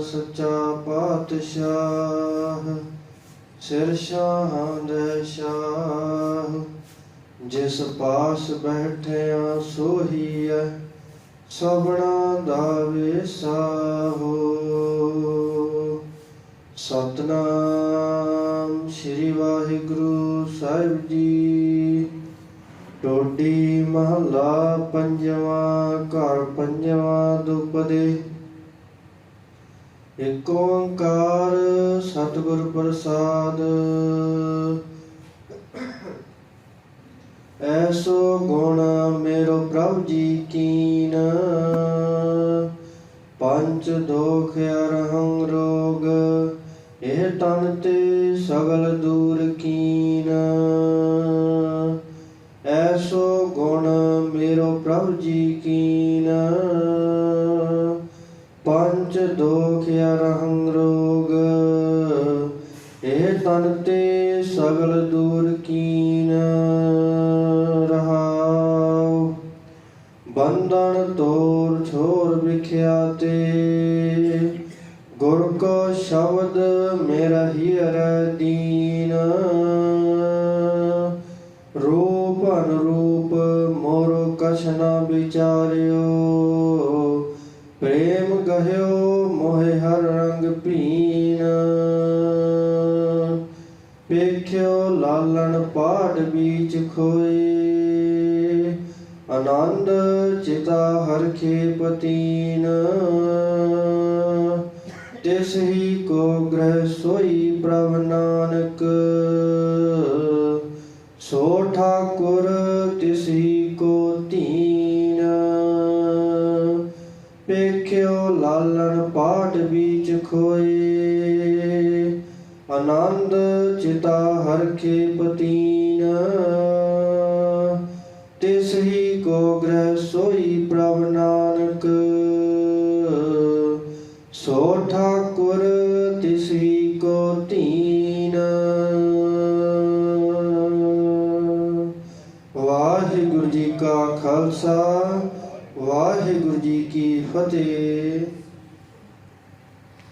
ਸੱਚਾ ਪਾਤਸ਼ਾਹ, ਸਿਰ ਸ਼ਾਹਾਂ ਸ਼ਾਹ ਜਿਸ ਪਾਸ ਬੈਠਿਆ ਸੋਹੀਐ ਸਭਨਾ ਦਾ ਵਿਸਾਹੋ ਸਤਨਾਮ ਸ੍ਰੀ ਵਾਹਿਗੁਰੂ ਸਾਹਿਬ ਜੀ। ਟੋਡੀ ਮਹਲਾ ਪੰਜਵਾਂ, ਘਰ ਪੰਜਵਾਂ ਦੁਪਦੇ ਏਕ ਓੰਕਾਰ ਸਤਿਗੁਰ ਪ੍ਰਸਾਦ। ਐਸੋ ਗੁਣ ਮੇਰੋ ਪ੍ਰਭ ਜੀ ਕੀਨ। ਪੰਜ ਦੋਖ ਅਰਹੰ ਰੋਗ, ਇਹ ਤਨ ਤੇ ਸਗਲ ਦੂਰ ਕੀਨ। ਐਸੋ ਗੁਣ ਮੇਰੋ ਪ੍ਰਭ ਜੀ ਕੀਨ। ਤੇ ਸਗਲ ਦੂਰ ਕੀਨ ਰਹਾਉ। ਬੰਧਨ ਤੋਰ ਛੋਰ ਵਿਖਿਆ ਤੇ। ਗੁਰ ਕੋ ਸ਼ਬਦ ਮੇਰਾ ਹੀਰ ਦੀਨ। ਰੂਪ ਅਨਰੂਪ ਮੋਰ ਕਛ ਨਾ ਵਿਚਾਰਿਓ। ਪ੍ਰੇਮ ਗਹਿਓ ਮੋਹਿ ਹਰ ਰੰਗ ਪੀਨ ਵੇਖਿਓ ਲਾਲਣ ਪਾੜ ਬੀਚ ਖੋਏ। ਆਨੰਦ ਚਿਤਾ ਹਰ ਖੇਪਤੀਨ ਤਿਸ ਹੀ ਕੋ ਗ੍ਰਹਿ ਸੋਈ ਪ੍ਰਭ ਨਾਨਕ। ਸੋ ਠਾਕੁਰ ਤਿਸ ਹੀ ਕੋ ਧੀਨ ਵੇਖਿਓ ਲਾਲਣ ਪਾਟ ਬੀਚ ਖੋਏ। ਆਨੰਦ ਚਿਤਾ ਹਰ ਖੇਪਤੀਨ ਤਿਸ ਹੀ ਕੋ ਗ੍ਰਹਿ ਸੋਈ ਪ੍ਰਭ ਨਾਨਕ। ਸੋ ਠਾਕੁਰ ਤਿਸ ਹੀ ਕੋ ਧੀਨ ਵਾਹਿਗੁਰੂ ਜੀ ਕਾ ਖਾਲਸਾ, ਵਾਹਿਗੁਰੂ ਜੀ ਕੀ ਫਤਿਹ।